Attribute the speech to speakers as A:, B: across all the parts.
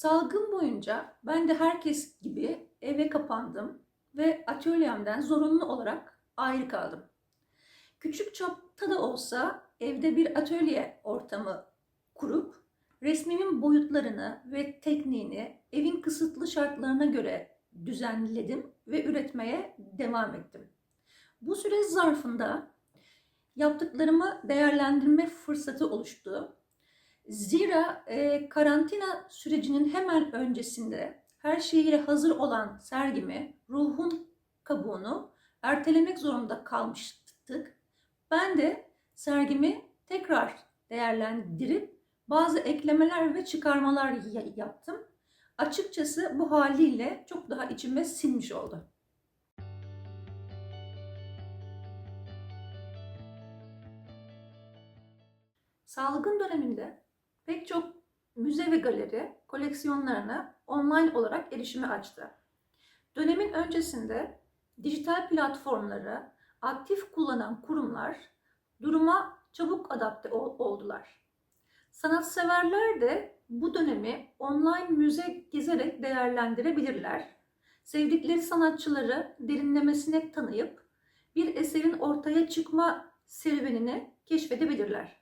A: Salgın boyunca ben de herkes gibi eve kapandım ve atölyemden zorunlu olarak ayrı kaldım. Küçük çapta da olsa evde bir atölye ortamı kurup resmimin boyutlarını ve tekniğini evin kısıtlı şartlarına göre düzenledim ve üretmeye devam ettim. Bu süre zarfında yaptıklarımı değerlendirme fırsatı oluştu. Zira e, karantina sürecinin hemen öncesinde her şeyiyle hazır olan sergimi, ruhun kabuğunu ertelemek zorunda kalmıştık. Ben de sergimi tekrar değerlendirip bazı eklemeler ve çıkarmalar ya- yaptım. Açıkçası bu haliyle çok daha içime sinmiş oldu. Salgın döneminde pek çok müze ve galeri koleksiyonlarına online olarak erişimi açtı. Dönemin öncesinde dijital platformları aktif kullanan kurumlar duruma çabuk adapte ol- oldular. Sanatseverler de bu dönemi online müze gezerek değerlendirebilirler. Sevdikleri sanatçıları derinlemesine tanıyıp bir eserin ortaya çıkma serüvenini keşfedebilirler.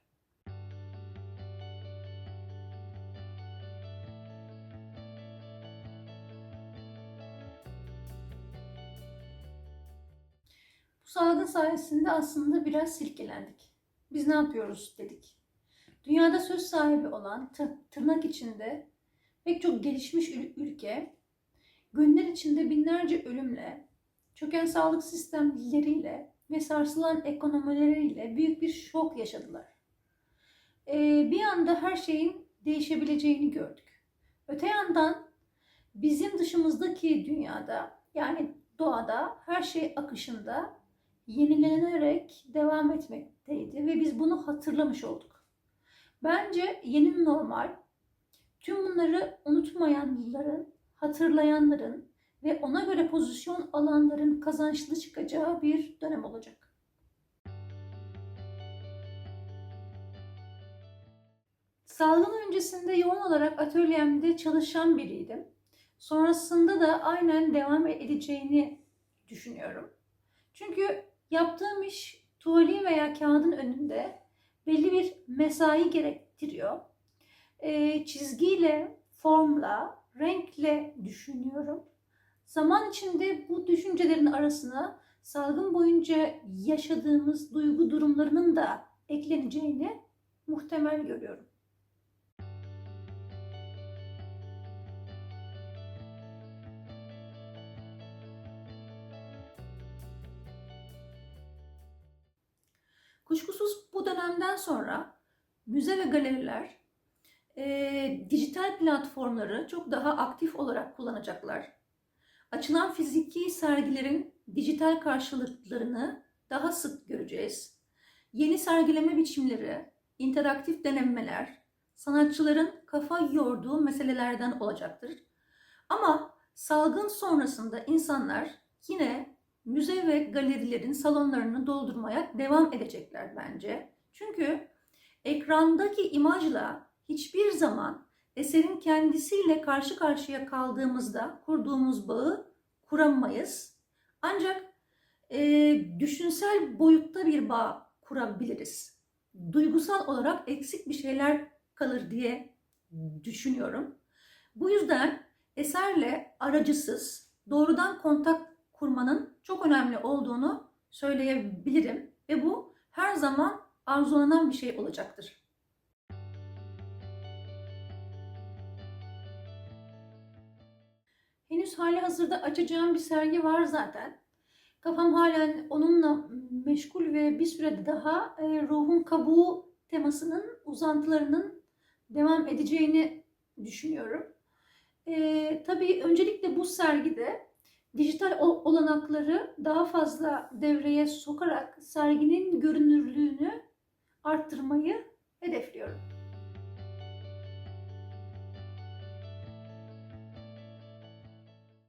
A: Bu salgın sayesinde aslında biraz silkelendik. Biz ne yapıyoruz dedik. Dünyada söz sahibi olan tı- tırnak içinde pek çok gelişmiş ül- ülke günler içinde binlerce ölümle, çöken sağlık sistemleriyle ve sarsılan ekonomileriyle büyük bir şok yaşadılar. Ee, bir anda her şeyin değişebileceğini gördük. Öte yandan bizim dışımızdaki dünyada yani doğada her şey akışında yenilenerek devam etmekteydi ve biz bunu hatırlamış olduk. Bence yeni normal tüm bunları unutmayanların, hatırlayanların ve ona göre pozisyon alanların kazançlı çıkacağı bir dönem olacak. Salgın öncesinde yoğun olarak atölyemde çalışan biriydim. Sonrasında da aynen devam edeceğini düşünüyorum. Çünkü yaptığım iş tuvali veya kağıdın önünde belli bir mesai gerektiriyor. Ee, çizgiyle, formla, renkle düşünüyorum. Zaman içinde bu düşüncelerin arasına salgın boyunca yaşadığımız duygu durumlarının da ekleneceğini muhtemel görüyorum. Kuşkusuz bu dönemden sonra müze ve galeriler e, dijital platformları çok daha aktif olarak kullanacaklar. Açılan fiziki sergilerin dijital karşılıklarını daha sık göreceğiz. Yeni sergileme biçimleri, interaktif denemeler, sanatçıların kafa yorduğu meselelerden olacaktır. Ama salgın sonrasında insanlar yine müze ve galerilerin salonlarını doldurmaya devam edecekler bence. Çünkü ekrandaki imajla hiçbir zaman eserin kendisiyle karşı karşıya kaldığımızda kurduğumuz bağı kuramayız. Ancak e, düşünsel boyutta bir bağ kurabiliriz. Duygusal olarak eksik bir şeyler kalır diye düşünüyorum. Bu yüzden eserle aracısız, doğrudan kontak kurmanın çok önemli olduğunu söyleyebilirim ve bu her zaman arzulanan bir şey olacaktır. Henüz hali hazırda açacağım bir sergi var zaten. Kafam halen onunla meşgul ve bir sürede daha e, ruhun kabuğu temasının uzantılarının devam edeceğini düşünüyorum. E, tabii öncelikle bu sergide dijital olanakları daha fazla devreye sokarak serginin görünürlüğünü arttırmayı hedefliyorum.